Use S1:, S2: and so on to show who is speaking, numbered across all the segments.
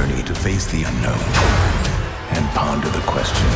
S1: journey to face the unknown and ponder the question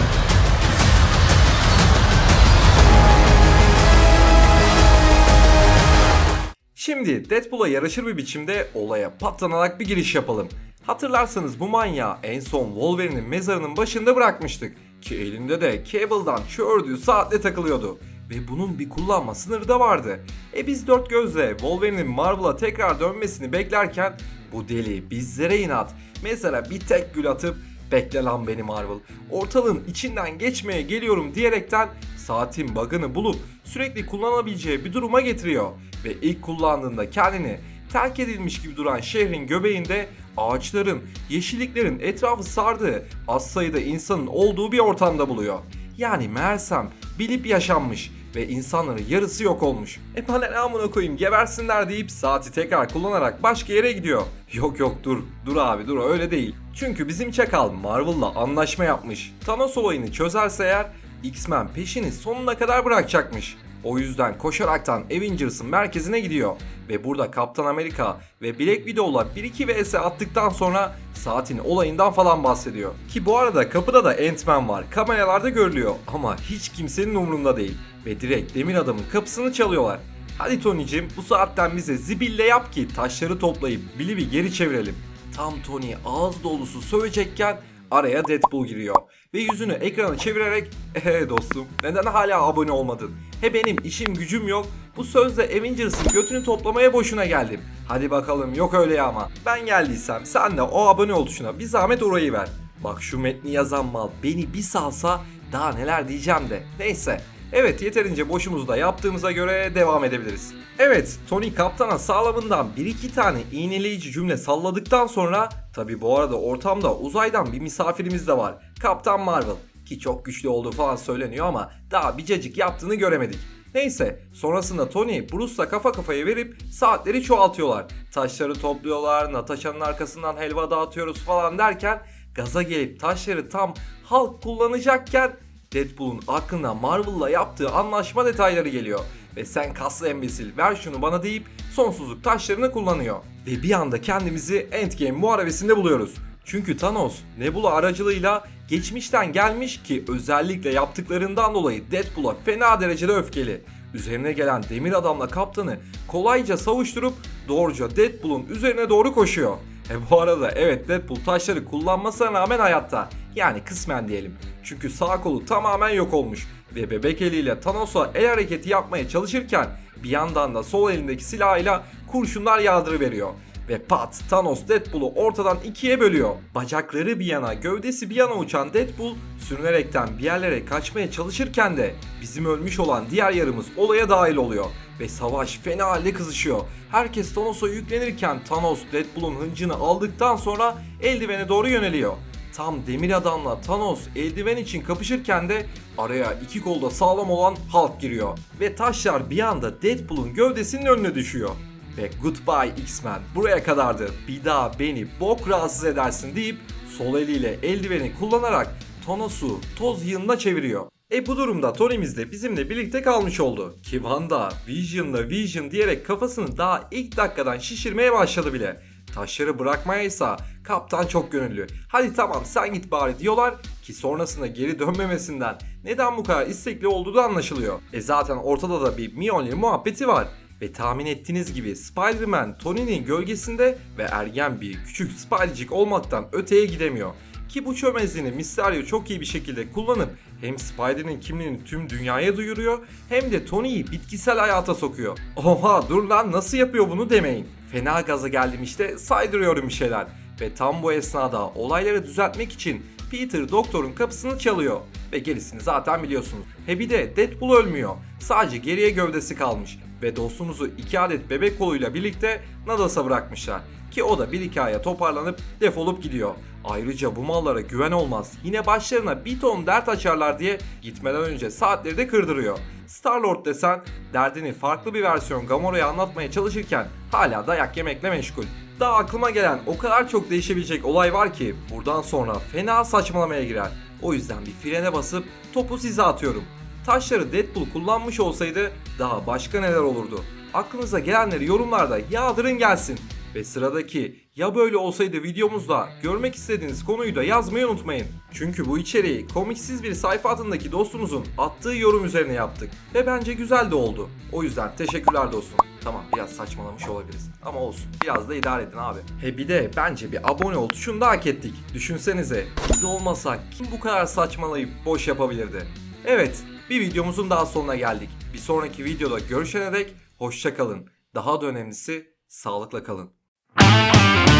S2: Şimdi Deadpool'a yaraşır bir biçimde olaya patlanarak bir giriş yapalım. Hatırlarsanız bu manyağı en son Wolverine'in mezarının başında bırakmıştık. Ki elinde de Cable'dan çördüğü saatle takılıyordu. Ve bunun bir kullanma sınırı da vardı. E biz dört gözle Wolverine'in Marvel'a tekrar dönmesini beklerken bu deli bizlere inat mezara bir tek gül atıp bekle lan beni Marvel ortalığın içinden geçmeye geliyorum diyerekten saatin bug'ını bulup sürekli kullanabileceği bir duruma getiriyor. Ve ilk kullandığında kendini terk edilmiş gibi duran şehrin göbeğinde ağaçların, yeşilliklerin etrafı sardığı az sayıda insanın olduğu bir ortamda buluyor. Yani meğersem bilip yaşanmış ve insanların yarısı yok olmuş. E bana amına koyayım gebersinler deyip saati tekrar kullanarak başka yere gidiyor. Yok yok dur, dur abi dur öyle değil. Çünkü bizim çakal Marvel'la anlaşma yapmış. Thanos olayını çözerse eğer X-Men peşini sonuna kadar bırakacakmış. O yüzden koşaraktan Avengers'ın merkezine gidiyor ve burada Kaptan Amerika ve Black Widow'la 1-2 vs attıktan sonra saatin olayından falan bahsediyor. Ki bu arada kapıda da Ant-Man var. Kameralarda görülüyor ama hiç kimsenin umurunda değil ve direkt Demir Adam'ın kapısını çalıyorlar. Hadi Tony'cim bu saatten bize zibille yap ki taşları toplayıp Billy bir geri çevirelim. Tam Tony ağız dolusu sövecekken araya Deadpool giriyor ve yüzünü ekrana çevirerek eee dostum neden hala abone olmadın? He benim işim gücüm yok. Bu sözle Avengers'ın götünü toplamaya boşuna geldim. Hadi bakalım yok öyle ya ama. Ben geldiysem sen de o abone ol tuşuna bir zahmet orayı ver. Bak şu metni yazan mal beni bir salsa daha neler diyeceğim de. Neyse Evet yeterince boşumuzu da yaptığımıza göre devam edebiliriz. Evet Tony kaptana sağlamından 1-2 tane iğneleyici cümle salladıktan sonra tabi bu arada ortamda uzaydan bir misafirimiz de var. Kaptan Marvel ki çok güçlü olduğu falan söyleniyor ama daha bir cacık yaptığını göremedik. Neyse sonrasında Tony Bruce'la kafa kafaya verip saatleri çoğaltıyorlar. Taşları topluyorlar, Natasha'nın arkasından helva dağıtıyoruz falan derken gaza gelip taşları tam halk kullanacakken Deadpool'un aklına Marvel'la yaptığı anlaşma detayları geliyor. Ve sen kaslı embesil ver şunu bana deyip sonsuzluk taşlarını kullanıyor. Ve bir anda kendimizi Endgame muharebesinde buluyoruz. Çünkü Thanos Nebula aracılığıyla geçmişten gelmiş ki özellikle yaptıklarından dolayı Deadpool'a fena derecede öfkeli. Üzerine gelen demir adamla kaptanı kolayca savuşturup doğruca Deadpool'un üzerine doğru koşuyor. E bu arada evet Deadpool taşları kullanmasına rağmen hayatta. Yani kısmen diyelim. Çünkü sağ kolu tamamen yok olmuş ve bebek eliyle Thanos'a el hareketi yapmaya çalışırken bir yandan da sol elindeki silahıyla kurşunlar yağdırıveriyor. Ve pat Thanos Deadpool'u ortadan ikiye bölüyor. Bacakları bir yana gövdesi bir yana uçan Deadpool sürünerekten bir yerlere kaçmaya çalışırken de bizim ölmüş olan diğer yarımız olaya dahil oluyor. Ve savaş fena halde kızışıyor. Herkes Thanos'a yüklenirken Thanos Deadpool'un hıncını aldıktan sonra eldivene doğru yöneliyor. Tam demir adamla Thanos eldiven için kapışırken de araya iki kolda sağlam olan Hulk giriyor. Ve taşlar bir anda Deadpool'un gövdesinin önüne düşüyor. Ve goodbye X-Men buraya kadardı bir daha beni bok rahatsız edersin deyip sol eliyle eldiveni kullanarak Thanos'u toz yığınına çeviriyor. E bu durumda Tony'miz de bizimle birlikte kalmış oldu. Ki Wanda Vision'la Vision diyerek kafasını daha ilk dakikadan şişirmeye başladı bile. Taşları bırakmayaysa kaptan çok gönüllü. Hadi tamam sen git bari diyorlar ki sonrasında geri dönmemesinden neden bu kadar istekli olduğu da anlaşılıyor. E zaten ortada da bir Mjolnir muhabbeti var. Ve tahmin ettiğiniz gibi Spider-Man Tony'nin gölgesinde ve ergen bir küçük Spideycik olmaktan öteye gidemiyor. Ki bu çömezliğini Mysterio çok iyi bir şekilde kullanıp hem Spider'ın kimliğini tüm dünyaya duyuruyor hem de Tony'yi bitkisel hayata sokuyor. Oha dur lan nasıl yapıyor bunu demeyin. Fena gaza geldim işte saydırıyorum bir şeyler. Ve tam bu esnada olayları düzeltmek için Peter doktorun kapısını çalıyor. Ve gerisini zaten biliyorsunuz. He bir de Deadpool ölmüyor. Sadece geriye gövdesi kalmış. Ve dostumuzu iki adet bebek koluyla birlikte Nadas'a bırakmışlar. Ki o da bir hikaye toparlanıp defolup gidiyor. Ayrıca bu mallara güven olmaz. Yine başlarına bir ton dert açarlar diye gitmeden önce saatleri de kırdırıyor. Star-Lord desen derdini farklı bir versiyon Gamora'ya anlatmaya çalışırken hala dayak yemekle meşgul. Daha aklıma gelen o kadar çok değişebilecek olay var ki buradan sonra fena saçmalamaya girer. O yüzden bir frene basıp topu size atıyorum. Taşları Deadpool kullanmış olsaydı daha başka neler olurdu? Aklınıza gelenleri yorumlarda yağdırın gelsin. Ve sıradaki ya böyle olsaydı videomuzda görmek istediğiniz konuyu da yazmayı unutmayın. Çünkü bu içeriği komiksiz bir sayfa adındaki dostumuzun attığı yorum üzerine yaptık. Ve bence güzel de oldu. O yüzden teşekkürler dostum. Tamam biraz saçmalamış olabiliriz. Ama olsun. Biraz da idare edin abi. He bir de bence bir abone ol tuşunu da hak ettik. Düşünsenize biz olmasak kim bu kadar saçmalayıp boş yapabilirdi? Evet bir videomuzun daha sonuna geldik. Bir sonraki videoda görüşene dek hoşça kalın. Daha da önemlisi sağlıkla kalın. Bye.